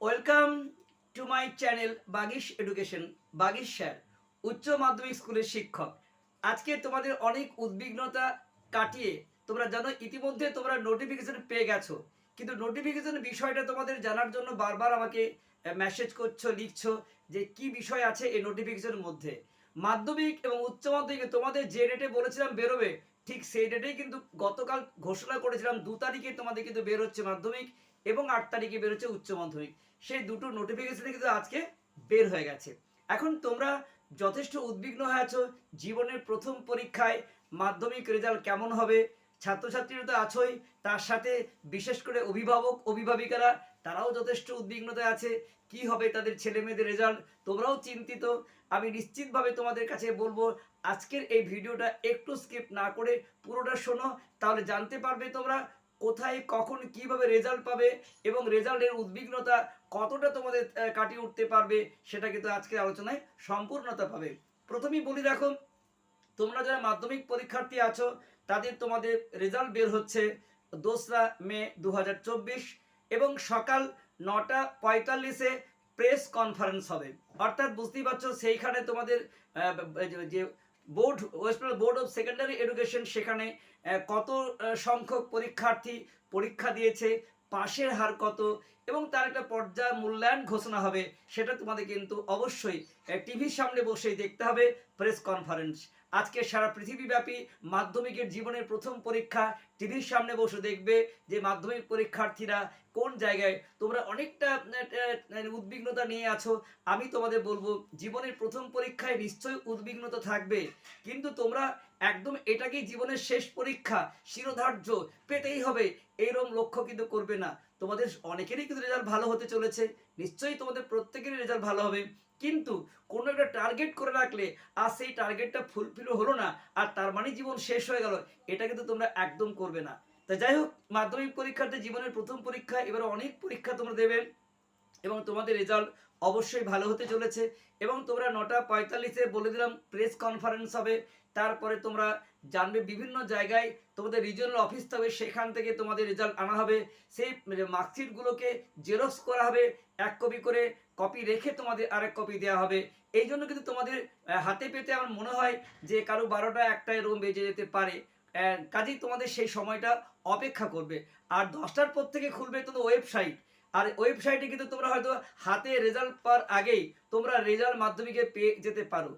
Welcome to my channel Bagish education Bagish sir উচ্চ মাধ্যমিক স্কুলের শিক্ষক। আজকে তোমাদের অনেক উদ্বিগ্নতা কাটিয়ে তোমরা জানো, ইতিমধ্যে তোমরা নোটিফিকেশন পেয়ে গেছো। কিন্তু নোটিফিকেশন বিষয়টা তোমাদের জানার জন্য বারবার আমাকে মেসেজ করছ, লিখছো যে কি বিষয় আছে এই নোটিফিকেশনের মধ্যে। মাধ্যমিক এবং উচ্চ মাধ্যমিকে তোমাদের যে ডেটে বলেছিলাম বেরোবে, ঠিক সেই ডেটেই কিন্তু গতকাল ঘোষণা করেছিলাম, দু তারিখে তোমাদের কিন্তু বের হচ্ছে মাধ্যমিক। এবং আট তারিখে বের হচ্ছে উচ্চ মাধ্যমিক। সেই দুটো নোটিফিকেশনে কিন্তু আজকে বের হয়ে গেছে। এখন তোমরা যথেষ্ট উদ্বিগ্ন হয়ে আছো, জীবনের প্রথম পরীক্ষায় মাধ্যমিক রেজাল্ট কেমন হবে, ছাত্রছাত্রীরা তো আছোই, তার সাথে বিশেষ করে অভিভাবক, অভিভাবিকারা, তারাও যথেষ্ট উদ্বিগ্নতায় আছে, কি হবে তাদের ছেলে মেয়েদের রেজাল্ট তোমরাও চিন্তিত। আমি নিশ্চিতভাবে তোমাদের কাছে বলব, আজকের এই ভিডিওটা একটু স্কিপ না করে পুরোটা শোনো, তাহলে জানতে পারবে তোমরা কোথায়, কখন, কীভাবে রেজাল্ট পাবে এবং রেজাল্টের উদ্বিগ্নতা কতটা তোমাদের কাটিয়ে উঠতে পারবে সেটা কিন্তু আজকের আলোচনায় সম্পূর্ণতা পাবে। প্রথমেই বলি দেখো, তোমরা যারা মাধ্যমিক পরীক্ষার্থী আছো, তাদের তোমাদের রেজাল্ট বের হচ্ছে দোসরা মে দু হাজার চব্বিশ এবং সকাল নটা পঁয়তাল্লিশে প্রেস কনফারেন্স হবে। অর্থাৎ বুঝতেই পারছ সেইখানে তোমাদের যে board West Bengal board of secondary education সেখানে কত সংখ্যক পরীক্ষার্থী পরীক্ষা দিয়েছে, পাশের হার কত, এবং তার একটা পর্যায় মূল্যায়ন ঘোষণা হবে, সেটা তোমাদের কিন্তু অবশ্যই টিভির সামনে বসেই দেখতে হবে প্রেস কনফারেন্স আজকে সারা পৃথিবীব্যাপী মাধ্যমিকের জীবনের প্রথম পরীক্ষা টিভির সামনে বসে দেখবে যে মাধ্যমিক পরীক্ষার্থীরা কোন জায়গায় তোমরা অনেকটা উদ্বিগ্নতা নিয়ে আছো। আমি তোমাদের বলব, জীবনের প্রথম পরীক্ষায় নিশ্চয়ই উদ্বিগ্নতা থাকবে, কিন্তু তোমরা একদম এটাকেই জীবনের শেষ পরীক্ষা, শিরোধার্য, পেতেই হবে। এইরকম লক্ষ্য কিন্তু করবে না। তোমাদের অনেকেরই কিন্তু রেজাল্ট ভালো হতে চলেছে। নিশ্চয়ই তোমাদের প্রত্যেকেরই রেজাল্ট ভালো হবে। কিন্তু কোনো একটা টার্গেট করে রাখলে, আর সেই টার্গেটটা ফুলফিল হলো না, আর তার মানে জীবন শেষ হয়ে গেল, এটা কিন্তু তোমরা একদম করবে না। তা যাই হোক, মাধ্যমিক পরীক্ষাতে জীবনের প্রথম পরীক্ষা, এবার অনেক পরীক্ষা তোমরা দেবে, এবং তোমাদের রেজাল্ট অবশ্যই ভালো হতে চলেছে, এবং তোমরা নটা পঁয়তাল্লিশে বলে দিলাম প্রেস কনফারেন্স হবে। তারপরে তোমরা জানবে বিভিন্ন জায়গায় তোমাদের রিজিওনাল অফিস হবে সেখান থেকে তোমাদের রেজাল্ট আনা হবে। সেই মার্কশিটগুলোকে জেরক্স করা হবে, এক কপি করে কপি রেখে তোমাদের আরেক কপি দেওয়া হবে। এই জন্য কিন্তু তোমাদের হাতে পেতে আমার মনে হয় যে কারও বারোটা একটায় রুম বেজে যেতে পারে। কাজেই তোমাদের সেই সময়টা অপেক্ষা করবে। আর দশটার পর থেকে খুলবে তোমাদের ওয়েবসাইট আর ওয়েবসাইটে কিন্তু তোমরা হয়তো হাতে রেজাল্ট পাওয়ার আগেই তোমরা রেজাল্ট মাধ্যমিকে পেয়ে যেতে পারো।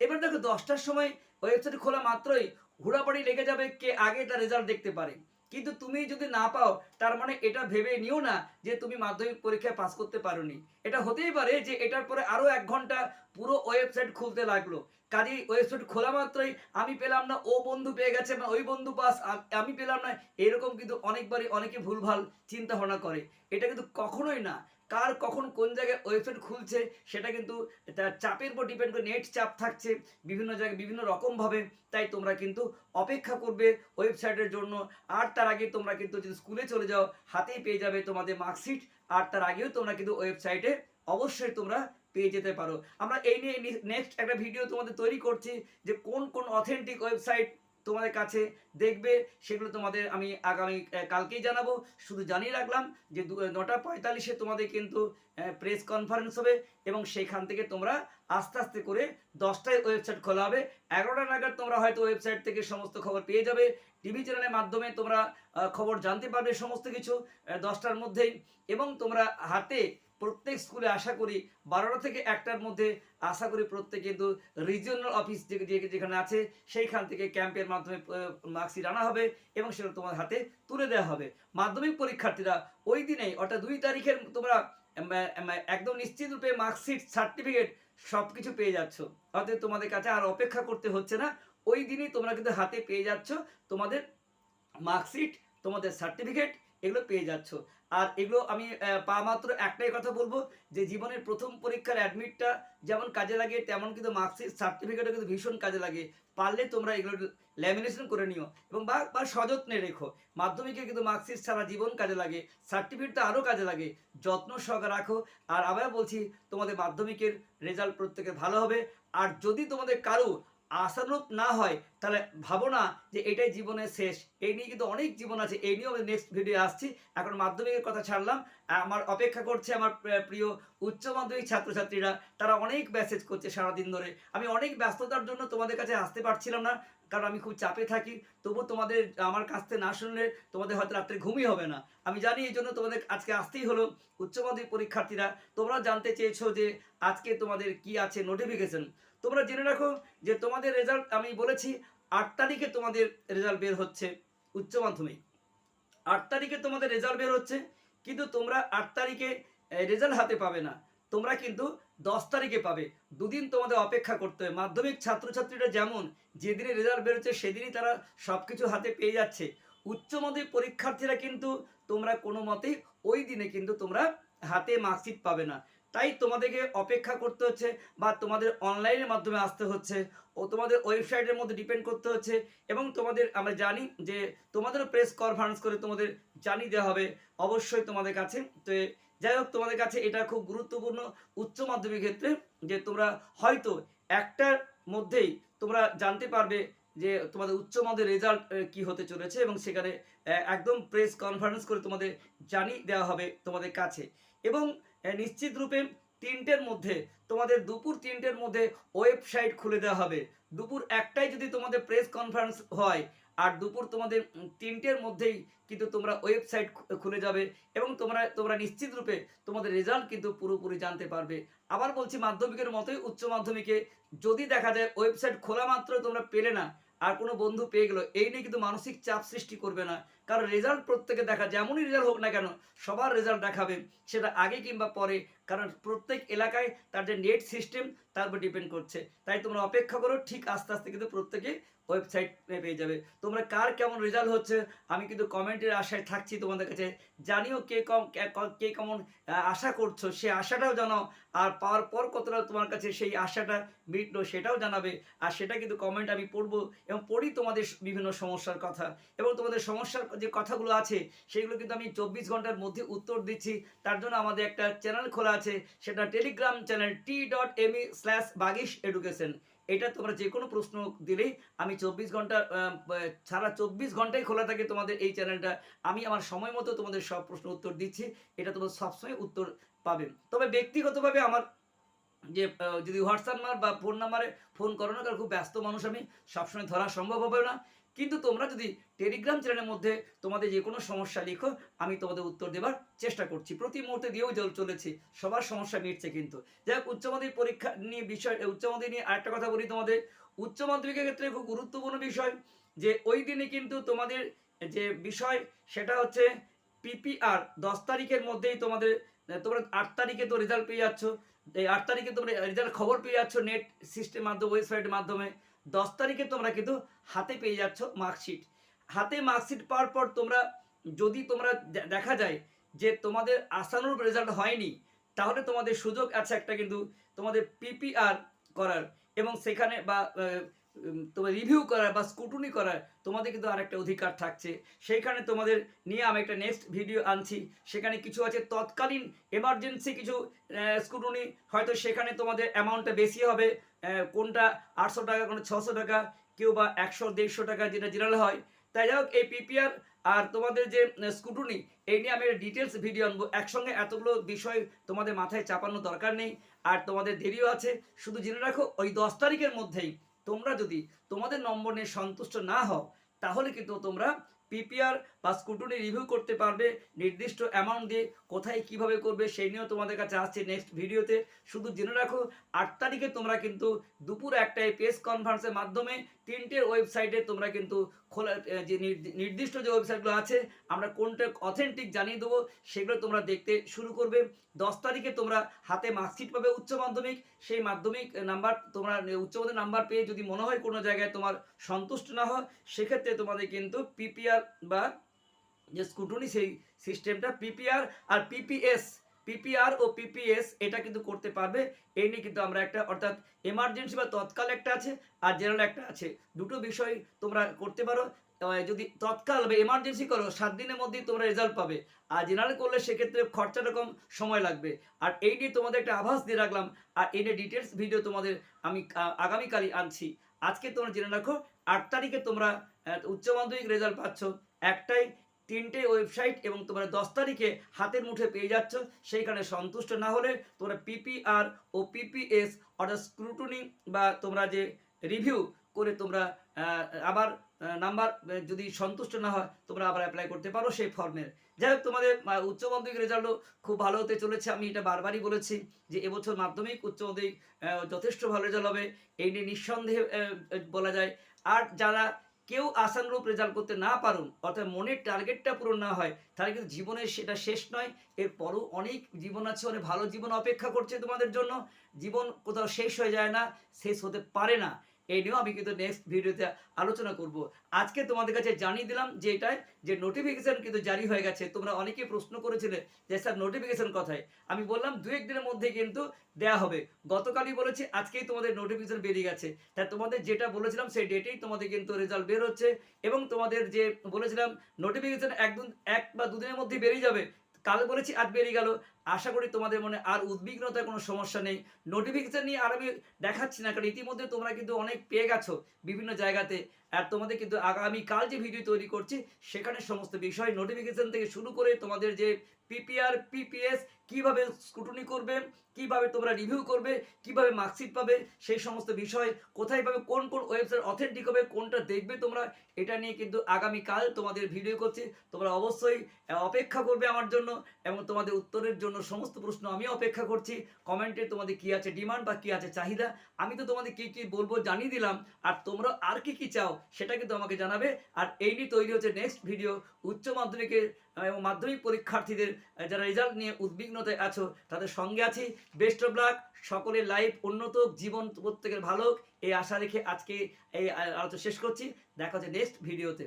এবার দেখো দশটার সময় ওয়েবসাইট খোলা মাত্রই হুড়াপাড়ি লেগে যাবে কে আগে এটা রেজাল্ট দেখতে পারে। কিন্তু তুমি যদি না পাও, তার মানে এটা ভেবে নিও না যে তুমি মাধ্যমিক পরীক্ষায় পাস করতে পারোনি। এটা হতেই পারে যে এটার পরে আরও এক ঘণ্টা পুরো ওয়েবসাইট খুলতে লাগল। কাজেই ওয়েবসাইট খোলা মাত্রই আমি পেলাম না, ও বন্ধু পেয়ে গেছে বা ওই বন্ধু পাস আমি পেলাম না। এরকম কিন্তু অনেকবারই অনেকে ভুলভাল চিন্তা ভাবনা করে। এটা কিন্তু কখনোই না। কার কখন কোন জায়গায় ওয়েবসাইট খুলছে, সেটা কিন্তু তার চাপের উপর ডিপেন্ড করে নেট চাপ থাকছে, বিভিন্ন জায়গায় বিভিন্ন রকমভাবে, তাই তোমরা কিন্তু অপেক্ষা করবে ওয়েবসাইটের জন্য। আর তার আগে তোমরা কিন্তু যদি স্কুলে চলে যাও, হাতেই পেয়ে যাবে তোমাদের মার্কশিট আর তার আগেও তোমরা কিন্তু ওয়েবসাইটে অবশ্যই তোমরা পেয়ে যেতে পারো। আমরা এই নিয়ে নেক্সট একটা ভিডিও তোমাদের তৈরি করছি, যে কোন কোন অথেন্টিক ওয়েবসাইট তোমাদের কাছে দেখবে, সেগুলো তোমাদের আমি আগামী কালকেই জানাব। শুধু জানিয়ে রাখলাম যে নটা পঁয়তাল্লিশে তোমাদের কিন্তু প্রেস কনফারেন্স হবে এবং সেখান থেকে তোমরা আস্তে আস্তে করে দশটায় ওয়েবসাইট খোলা হবে। এগারোটা নাগাদ তোমরা হয়তো ওয়েবসাইট থেকে সমস্ত খবর পেয়ে যাবে। টিভি চ্যানেলের মাধ্যমে তোমরা খবর জানতে পারবে সমস্ত কিছু দশটার মধ্যেই এবং তোমরা হাতে প্রত্যেক স্কুলে আশা করি বারোটা থেকে একটার মধ্যে আশা করি প্রত্যেক কিন্তু রিজিওনাল অফিস যেখানে আছে, সেইখান থেকে ক্যাম্পের মাধ্যমে মার্কশিট আনা হবে এবং সেটা তোমার হাতে তুলে দেওয়া হবে। মাধ্যমিক পরীক্ষার্থীরা ওই দিনেই, অর্থাৎ দুই তারিখের তোমরা একদম নিশ্চিত রূপে মার্কশিট সার্টিফিকেট সব কিছু পেয়ে যাচ্ছ। অর্থাৎ তোমাদের কাছে আর অপেক্ষা করতে হচ্ছে না। ওই দিনই তোমরা কিন্তু হাতে পেয়ে যাচ্ছ তোমাদের মার্কশিট তোমাদের সার্টিফিকেট এগুলো পেয়ে যাচ্ছ। আর এগুলো আমি পা মাত্র একটাই কথা বলব যে জীবনের প্রথম পরীক্ষার অ্যাডমিটটা যেমন কাজে লাগে, তেমন কিন্তু মার্কশিট সার্টিফিকেটও কিন্তু ভীষণ কাজে লাগে। পারলে তোমরা এগুলো ল্যামিনেশন করে নিও এবং বা বা সযত্নে রেখো। মাধ্যমিকে কিন্তু মার্কশিট সারা জীবন কাজে লাগে সার্টিফিকেট তো আরও কাজে লাগে। যত্ন সহকারে রাখো। আর আবার বলছি, তোমাদের মাধ্যমিকের রেজাল্ট প্রত্যেকের ভালো হবে। আর যদি তোমাদের কারও আশানুরূপ না হয়, তাহলে ভাবো না যে এটাই জীবনের শেষ। এই নিয়ে কিন্তু অনেক জীবন আছে। এই নিয়েও আমি নেক্সট ভিডিও আসছি। এখন মাধ্যমিকের কথা ছাড়লাম। আমার অপেক্ষা করছে আমার প্রিয় উচ্চ মাধ্যমিক ছাত্রছাত্রীরা। তারা অনেক মেসেজ করছে সারাদিন ধরে। আমি অনেক ব্যস্ততার জন্য তোমাদের কাছে আসতে পারছিলাম না, কারণ আমি খুব চাপে থাকি। তবু তোমাদের আমার কাছ থেকে না শুনলে তোমাদের হয়তো রাত্রে ঘুমই হবে না। আমি জানি এই জন্য তোমাদের আজকে আসতেই হলো উচ্চ মাধ্যমিক পরীক্ষার্থীরা। তোমরা জানতে চেয়েছো যে আজকে তোমাদের কি আছে নোটিফিকেশন তোমরা জেনে রাখো যে তোমাদের রেজাল্ট আমি বলেছি আট তারিখে তোমাদের রেজাল্ট বের হচ্ছে উচ্চ মাধ্যমিক। আট তারিখে তোমাদের রেজাল্ট বের হচ্ছে, কিন্তু তোমরা আট তারিখে রেজাল্ট হাতে পাবে না। তোমরা কিন্তু দশ তারিখে পাবে। দুদিন তোমাদের অপেক্ষা করতে হবে। মাধ্যমিক ছাত্রছাত্রীরা যেমন যেদিনে রেজাল্ট বেরোচ্ছে সেদিনই তারা সব কিছু হাতে পেয়ে যাচ্ছে। উচ্চ মাধ্যমিক পরীক্ষার্থীরা কিন্তু তোমরা কোনো মতেই ওই দিনে কিন্তু তোমরা হাতে মার্কশিট পাবে না। তাই তোমাদেরকে অপেক্ষা করতে হচ্ছে বা তোমাদের অনলাইনের মাধ্যমে আসতে হচ্ছে ও তোমাদের ওয়েবসাইটের মধ্যে ডিপেন্ড করতে হচ্ছে এবং তোমাদের, আমরা জানি যে তোমাদেরও প্রেস কনফারেন্স করে তোমাদের জানিয়ে দেওয়া হবে অবশ্যই তোমাদের কাছে। তো যাই হোক, তোমাদের কাছে এটা খুব গুরুত্বপূর্ণ উচ্চ মাধ্যমিক ক্ষেত্রে যে তোমরা হয়তো একটার মধ্যেই তোমরা জানতে পারবে যে তোমাদের উচ্চ মাধ্যমিক রেজাল্ট কি হতে চলেছে এবং সেখানে একদম প্রেস কনফারেন্স করে তোমাদের জানিয়ে দেওয়া হবে তোমাদের কাছে। এবং নিশ্চিত রূপে তিনটের মধ্যে, তোমাদের দুপুর তিনটের মধ্যে ওয়েবসাইট খুলে দেওয়া হবে। দুপুর একটাই যদি তোমাদের প্রেস কনফারেন্স হয়, আর দুপুর তোমাদের তিনটের মধ্যেই কিন্তু তোমরা ওয়েবসাইট খুলে যাবে এবং তোমরা তোমরা নিশ্চিত রূপে তোমাদের রেজাল্ট কিন্তু পুরোপুরি জানতে পারবে। আবার বলছি, মাধ্যমিকের মতোই উচ্চ মাধ্যমিকে যদি দেখা যায় ওয়েবসাইট খোলা মাত্র তোমরা পেলে না, আর কোনো বন্ধু পেয়ে গেলো, এই নিয়ে কিন্তু মানসিক চাপ সৃষ্টি করবে না। কারণ রেজাল্ট প্রত্যেকে দেখা, যেমনই রেজাল্ট হোক না কেন, সবার রেজাল্ট দেখাবে, সেটা আগে কিংবা পরে। কারণ প্রত্যেক এলাকায় তার যে নেট সিস্টেম তার উপর ডিপেন্ড করছে। তাই তোমরা অপেক্ষা করো, ঠিক আস্তে আস্তে কিন্তু প্রত্যেকে ওয়েবসাইট পেয়ে যাবে। তোমরা কার কেমন রেজাল্ট হচ্ছে, আমি কিন্তু কমেন্টের আশায় থাকছি তোমাদের কাছে। জানিও কে কম, কে কেমন আশা করছ, সে আশাটাও জানাও। আর পাওয়ার পর কতটা তোমার কাছে সেই আশাটা মিটলো সেটাও জানাবে। আর সেটা কিন্তু কমেন্ট আমি পড়ব এবং পড়ি তোমাদের বিভিন্ন সমস্যার কথা। এবং তোমাদের সমস্যার যে কথাগুলো আছে, সেগুলো কিন্তু আমি চব্বিশ ঘণ্টার মধ্যে উত্তর দিচ্ছি। তার জন্য আমাদের একটা চ্যানেল খোলা আছে, সেটা Telegram channel T dot M E slash Bagish education এটা তোমরা যে কোনো প্রশ্ন দিলেই আমি চব্বিশ ঘণ্টা সারা চব্বিশ ঘন্টাই খোলা থাকে তোমাদের এই চ্যানেলটা। আমি আমার সময় মতো তোমাদের সব প্রশ্ন উত্তর দিচ্ছি, এটা তোমরা সবসময় উত্তর পাবে। তবে ব্যক্তিগতভাবে আমার যে যদি হোয়াটসঅ্যাপ নাম্বার বা ফোন নাম্বারে ফোন করো না কারণ খুব ব্যস্ত মানুষ আমি, সবসময় ধরা সম্ভব হবে না। কিন্তু তোমরা যদি টেলিগ্রাম চ্যানেলের মধ্যে তোমাদের যে কোনো সমস্যা লিখো, আমি তোমাদের উত্তর দেওয়ার চেষ্টা করছি। প্রতি মুহূর্তে দিয়েও চল- চলেছি, সবার সমস্যা মিটছে কিন্তু। যাই হোক, উচ্চ মাধ্যমিক পরীক্ষা নিয়ে বিষয় উচ্চ মাধ্যমিক নিয়ে আরেকটা কথা বলি তোমাদের। উচ্চ মাধ্যমিকের ক্ষেত্রে খুব গুরুত্বপূর্ণ বিষয় যে, ওই দিনে কিন্তু তোমাদের যে বিষয়, সেটা হচ্ছে পিপিআর দশ তারিখের মধ্যেই তোমাদের তোমরা আট তারিখে তো রেজাল্ট পেয়ে যাচ্ছ। এই আট তারিখে তোমরা রেজাল্ট খবর পেয়ে যাচ্ছ নেট সিস্টেম মাধ্যমে ওয়েবসাইটের মাধ্যমে। দশ তারিখে তোমরা কিন্তু হাতে পেয়ে যাচ্ছ মার্কশিট হাতে মার্কশিট পাওয়ার পর তোমরা, যদি তোমরা দেখা যায় যে তোমাদের আসানুর রেজাল্ট হয়নি, তাহলে তোমাদের সুযোগ আছে একটা কিন্তু তোমাদের পিপিআর করার। এবং সেখানে বা তোমার রিভিউ করার বা স্কুটুনি করার তোমাদের কিন্তু আরেকটা অধিকার থাকছে। সেইখানে তোমাদের নিয়ে আমি একটা নেক্সট ভিডিও আনছি। সেখানে কিছু আছে তৎকালীন এমার্জেন্সি কিছু স্কুটুনি হয়তো সেখানে তোমাদের অ্যামাউন্টটা বেশি হবে কোনটা আটশো টাকা কোনো ছশো টাকা, কেউ বা একশো, দেড়শো টাকা যেটা জেনারেল হয়। তাই যাই হোক, এই পিপিআর আর তোমাদের যে স্কুটুনি এই নিয়ে আমি ডিটেলস ভিডিও আনব। একসঙ্গে এতগুলো বিষয় তোমাদের মাথায় চাপানোর দরকার নেই। আর তোমাদের দেরিও আছে। শুধু জেনে রাখো, ওই দশ তারিখের মধ্যেই তোমরা যদি তোমাদের নম্বর নিয়ে সন্তুষ্ট না হও তাহলে কিন্তু তোমরা পিপিআর বা স্কুটুনি রিভিউ করতে পারবে, নির্দিষ্ট অ্যামাউন্ট দিয়ে কোথায় কীভাবে করবে সেই নিয়েও তোমাদের কাছে আসছে নেক্সট ভিডিওতে শুধু জেনে রাখো, আট তারিখে তোমরা কিন্তু দুপুর একটায় প্রেস কনফারেন্সের মাধ্যমে তিনটের ওয়েবসাইটে তোমরা কিন্তু খোলা যে নির্দিষ্ট যে ওয়েবসাইটগুলো আছে, আমরা কোনটা অথেন্টিক জানিয়ে দেবো, সেগুলো তোমরা দেখতে শুরু করবে। দশ তারিখে তোমরা হাতে মার্কশিট পাবে উচ্চ মাধ্যমিক, সেই মাধ্যমিক নাম্বার তোমরা উচ্চ মাধ্যমিক নাম্বার পেয়ে যদি মনে হয় কোনো জায়গায় তোমার সন্তুষ্ট না হয় সেক্ষেত্রে তোমাদের কিন্তু পিপিআর বা যে স্কুটুনি সেই সিস্টেমটা পিপিআর আর পিপিএস পিপিআর ও পিপিএস এটা কিন্তু করতে পারবে। এই নিয়ে কিন্তু আমরা একটা, অর্থাৎ এমার্জেন্সি বা তৎকাল একটা আছে আর জেনারেল একটা আছে। দুটো বিষয় তোমরা করতে পারো। যদি তৎকাল বা এমার্জেন্সি করো, সাত দিনের মধ্যেই তোমরা রেজাল্ট পাবে। আর জেনারেল করলে সেক্ষেত্রে খরচাটা কম সময় লাগবে। আর এই নিয়ে তোমাদের একটা আভাস দিয়ে রাখলাম। আর এই নিয়ে ডিটেলস ভিডিও তোমাদের আমি আগামীকালই আনছি। আজকে তোমরা জেনে রাখো, আট তারিখে তোমরা উচ্চ মাধ্যমিক রেজাল্ট পাচ্ছ। একটাই তিনটে ওয়েবসাইট এবং তোমরা দশ তারিখে হাতের মুঠে পেয়ে যাচ্ছ। সেইখানে সন্তুষ্ট না হলে তোমরা পিপিআর ও পিপিএস অর্থাৎ স্ক্রুটনি বা তোমরা যে রিভিউ করে তোমরা আবার নাম্বার যদি সন্তুষ্ট না হয়, তোমরা আবার অ্যাপ্লাই করতে পারো সেই ফর্মের যাই হোক, তোমাদের উচ্চ মাধ্যমিক রেজাল্টও খুব ভালো হতে চলেছে। আমি এটা বারবারই বলেছি যে এবছর মাধ্যমিক, উচ্চ মাধ্যমিক যথেষ্ট ভালো রেজাল্ট হবে। এই নিয়ে নিঃসন্দেহে বলা যায়। আর যারা কেউ আশানুরূপ রেজাল্ট করতে না পারুন, অর্থাৎ মনের টার্গেটটা পূরণ না হয়, তাহলে কিন্তু জীবনের সেটা শেষ নয়। এরপরও অনেক জীবন আছে, অনেক ভালো জীবন অপেক্ষা করছে তোমাদের জন্য। জীবন কোথাও শেষ হয়ে যায় না, শেষ হতে পারে না। এই নিয়েও আমি কিন্তু নেক্সট ভিডিওতে আলোচনা করব। আজকে তোমাদের কাছে জানিয়ে দিলাম যে এটাই যে নোটিফিকেশন কিন্তু জারি হয়ে গেছে। তোমরা অনেকেই প্রশ্ন করেছিলে যে স্যার নোটিফিকেশন কথায়? আমি বললাম দু এক দিনের মধ্যে কিন্তু দেয়া হবে। গতকালই বলেছি, আজকেই তোমাদের নোটিফিকেশন বেরিয়ে গেছে। তাই তোমাদের যেটা বলেছিলাম সেই ডেটেই তোমাদের কিন্তু রেজাল্ট বের হচ্ছে এবং তোমাদের যে বলেছিলাম নোটিফিকেশন একদিন এক বা দুদিনের মধ্যে বেরিয়ে যাবে। কাল বলেছি, আজ বেরিয়ে গেল। আশা করি তোমাদের মনে আর উদ্বিগ্নতার কোনো সমস্যা নেই। নোটিফিকেশন নিয়ে আর আমি দেখাচ্ছি না, কারণ ইতিমধ্যে তোমরা কিন্তু অনেক পেয়ে গেছো বিভিন্ন জায়গাতে। আর তোমাদের কিন্তু আগামী কাল যে ভিডিও তৈরি করছি, সেখানে সমস্ত বিষয় নোটিফিকেশন থেকে শুরু করে তোমাদের যে পিপিআর পিপিএস কীভাবে স্ক্রুটনি করবে, কীভাবে তোমরা রিভিউ করবে, কীভাবে মার্কশিট পাবে, সেই সমস্ত বিষয় কোথায় পাবে, কোন কোন ওয়েবসাইট অথেন্টিক হবে, কোনটা দেখবে তোমরা, এটা নিয়ে কিন্তু আগামী কাল তোমাদের ভিডিও করছি। তোমরা অবশ্যই অপেক্ষা করবে আমার জন্য এবং তোমাদের উত্তরের জন্য। সমস্ত প্রশ্ন আমি অপেক্ষা করছি। কমেন্টে তোমাদের কি আছে ডিমান্ড বা কি আছে চাহিদা? আমি তো তোমাদের কি কি বলব জানিয়ে দিলাম। আর তোমরা আর কি কি চাও সেটা কিন্তু আমাকে জানাবে। আর এই নিয়ে তৈরি হচ্ছে নেক্সট ভিডিও উচ্চ মাধ্যমিকের এবং মাধ্যমিক পরীক্ষার্থীদের যারা রেজাল্ট নিয়ে উদ্বিগ্নতায় আছো, তাদের সঙ্গে আছি। বেস্ট অফ লাক সকলের লাইফ উন্নত জীবন প্রত্যেকের ভালো এই আশা রেখে আজকে এই আলোচনা শেষ করছি। দেখা হচ্ছে নেক্সট ভিডিওতে